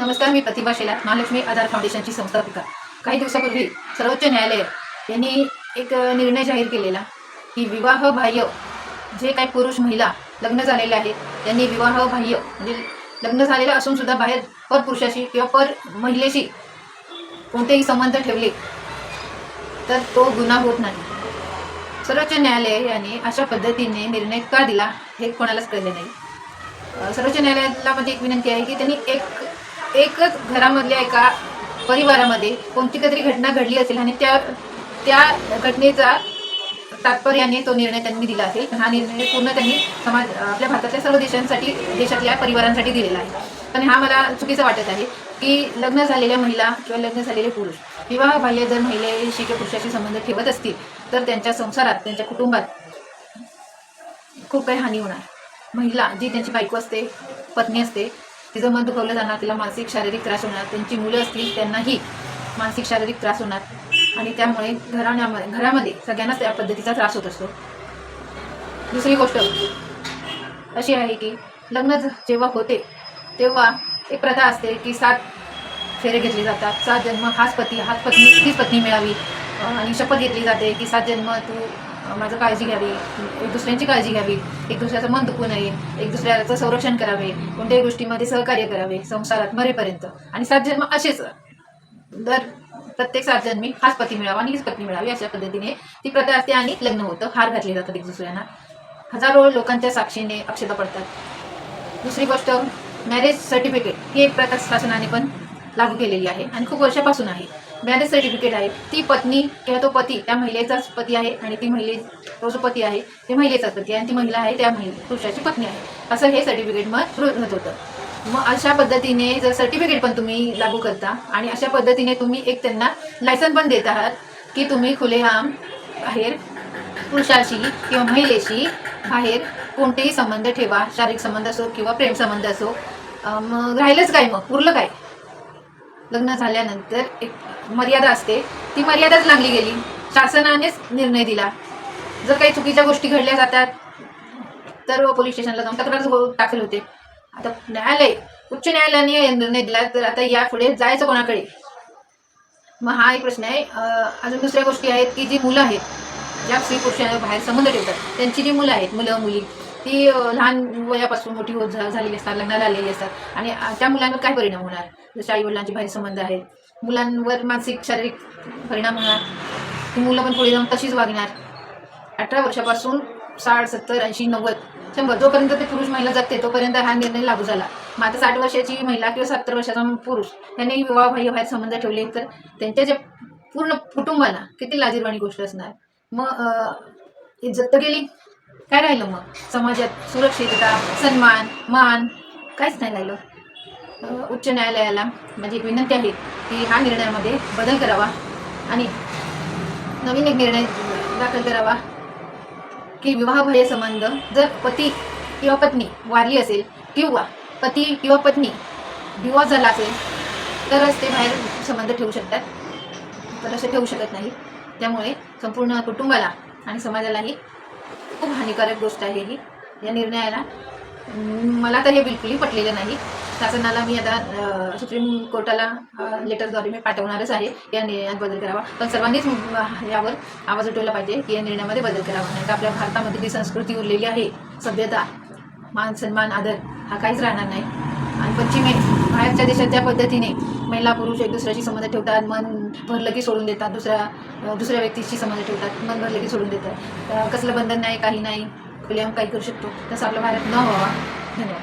नमस्कार मी प्रतिभा शेला महालक्ष्मी आधार फाउंडेशनची संस्थापिका. काही दिवसापूर्वी सर्वोच्च न्यायालय यांनी एक निर्णय जाहीर केलेला की विवाह बाह्य जे काही पुरुष महिला लग्न झालेले आहेत त्यांनी विवाह बाह्य म्हणजे लग्न झालेलं असून सुद्धा बाहेर पर पुरुषाशी किंवा पर महिलेशी कोणतेही संबंध ठेवले तर तो गुन्हा होत नाही. सर्वोच्च न्यायालय याने अशा पद्धतीने निर्णय का दिला हे कोणालाच कळले नाही. सर्वोच्च न्यायालयाला माझी एक विनंती आहे की त्यांनी एक एकच घरामधल्या एका परिवारामध्ये कोणती तरी घटना घडली असेल आणि त्या त्या घटनेचा तात्पर्याने तो निर्णय त्यांनी दिला असेल हा निर्णय पूर्ण त्यांनी समाज आपल्या भारतातल्या सर्व देशांसाठी देशातल्या परिवारांसाठी दिलेला आहे. पण हा मला चुकीचं वाटत आहे की लग्न झालेल्या महिला किंवा लग्न झालेले पुरुष विवाह बाह्य जर महिलेशी किंवा पुरुषाशी संबंध ठेवत असतील तर त्यांच्या संसारात त्यांच्या कुटुंबात खूप काही हानी होणार. महिला जी त्यांची बायको असते पत्नी असते तिचं मन दुखवलं जाणार तिला मानसिक शारीरिक त्रास होणार त्यांची मुलं असतील त्यांनाही मानसिक शारीरिक त्रास होणार. आणि त्यामुळे घराण्यामध्ये घरामध्ये सगळ्यांनाच त्या पद्धतीचा त्रास होत असतो. दुसरी गोष्ट अशी आहे की लग्न जेव्हा होते तेव्हा एक प्रथा असते की सात फेरे घेतले जातात. सात जन्म हाच पती हाच पत्नी हीच पत्नी मिळावी. आणि शपथ घेतली जाते की सात जन्म तू माझं काळजी घ्यावी एक दुसऱ्यांची काळजी घ्यावी एक दुसऱ्याचं मन दुखू नये एक दुसऱ्याचं संरक्षण करावे कोणत्याही गोष्टीमध्ये सहकार्य करावे संसारात मरेपर्यंत. आणि सात जन्म असेच. दर प्रत्येक सात जन्मी हाच पती मिळावा आणि हीच पत्नी मिळावी अशा पद्धतीने ती प्रथा असते आणि लग्न होतं. हार घातले जातात एक दुसऱ्यांना. हजारो लोकांच्या साक्षीने अक्षता पडतात. दुसरी गोष्ट मॅरेज सर्टिफिकेट ही एक प्रथा शासनाने पण लागू केलेली आहे आणि खूप वर्षापासून आहे. मॅरेज सर्टिफिकेट आहे ती पत्नी किंवा तो पती त्या महिलेचाच पती आहे आणि ती महिले तो जो पती आहे ते महिलेचाच पती आणि ती महिला आहे त्या महिले पुरुषाची पत्नी आहे असं हे सर्टिफिकेट मग होत होतं मग अशा पद्धतीने जर सर्टिफिकेट पण तुम्ही लागू करता आणि अशा पद्धतीने तुम्ही एक त्यांना लायसन पण देत आहात की तुम्ही खुलेआम बाहेर पुरुषाशी किंवा महिलेशी बाहेर कोणतेही संबंध ठेवा शारीरिक संबंध असो किंवा प्रेम संबंध असो मग राहिलंच काय मग उरलं काय लग्न झाल्यानंतर एक मर्यादा असते. ती मर्यादाच लागली गेली. शासनानेच निर्णय दिला. जर काही चुकीच्या गोष्टी घडल्या जातात तर पोलीस स्टेशनला जाऊन तक्रार हो-, दाखल होते. आता न्यायालय उच्च न्यायालयाने निर्णय दिला तर आता यापुढे जायचं कोणाकडे? मग हा एक प्रश्न आहे. अजून दुसऱ्या गोष्टी आहेत की जी मुलं आहेत ज्या स्त्री पुरुषांना बाहेर संबंध ठेवतात त्यांची जी मुलं आहेत मुलं मुली ती लहान वयापासून मोठी होत झा- झालेली असतात लग्नाला आलेली असतात. आणि त्या मुलांवर काय परिणाम होणार? जसे आई वडिलांचे बाहेर संबंध आहेत. मुलांवर मानसिक शारीरिक परिणाम होणार. ती मुलं पण पुढे जाऊन तशीच वागणार. अठरा वर्षापासून साठ सत्तर ऐंशी नव्वद शंभर जोपर्यंत ते पुरुष महिला जगते तोपर्यंत हा निर्णय लागू झाला. मग आता साठ वर्षाची महिला किंवा सत्तर वर्षाचा पुरुष त्यांनी विवाह बाह्य बाहेर संबंध ठेवले तर त्यांच्या ज्या पूर्ण कुटुंबाला किती लाजीरवाणी गोष्ट असणार? मग इज्जत तर गेली. काय राहिलं मग? समाजात सुरक्षितता सन्मान मान काहीच नाही राहिलं. उच्च न्यायालयाला माझी एक विनंती आहे की हा निर्णयामध्ये बदल करावा आणि नवीन एक निर्णय दाखल करावा की विवाहबाह्य संबंध जर पती किंवा पत्नी वारली असेल किंवा पती किंवा पत्नी डिवॉर्स झाला असेल तरच ते बाहेर संबंध ठेवू शकतात. तर असे ठेवू शकत नाही. त्यामुळे संपूर्ण कुटुंबाला आणि समाजालाही खूप हानिकारक गोष्ट आहे ही या निर्णयाला. मला तर हे बिलकुलही पटलेलं नाही. शासनाला मी आता सुप्रीम कोर्टाला लेटरद्वारे मी पाठवणारच आहे. या निर्णयात बदल करावा. पण सर्वांनीच यावर आवाज उठवला पाहिजे की या निर्णयामध्ये बदल करावा. नाही तर आपल्या भारतामध्ये जी संस्कृती उरलेली आहे सभ्यता मान सन्मान आदर हा काहीच राहणार नाही. आणि पश्चिमे बाहेरच्या देशात ज्या पद्धतीने महिला पुरुष एक दुसऱ्याशी संबंध ठेवतात मन भरलं की सोडून देतात दुसऱ्या दुसऱ्या व्यक्तीशी संबंध ठेवतात मन भरलं की सोडून देतात. कसलं बंधन नाही काही नाही खुलेआम काही करू शकतो. तसं आपल्या भारत न व्हावा. धन्यवाद.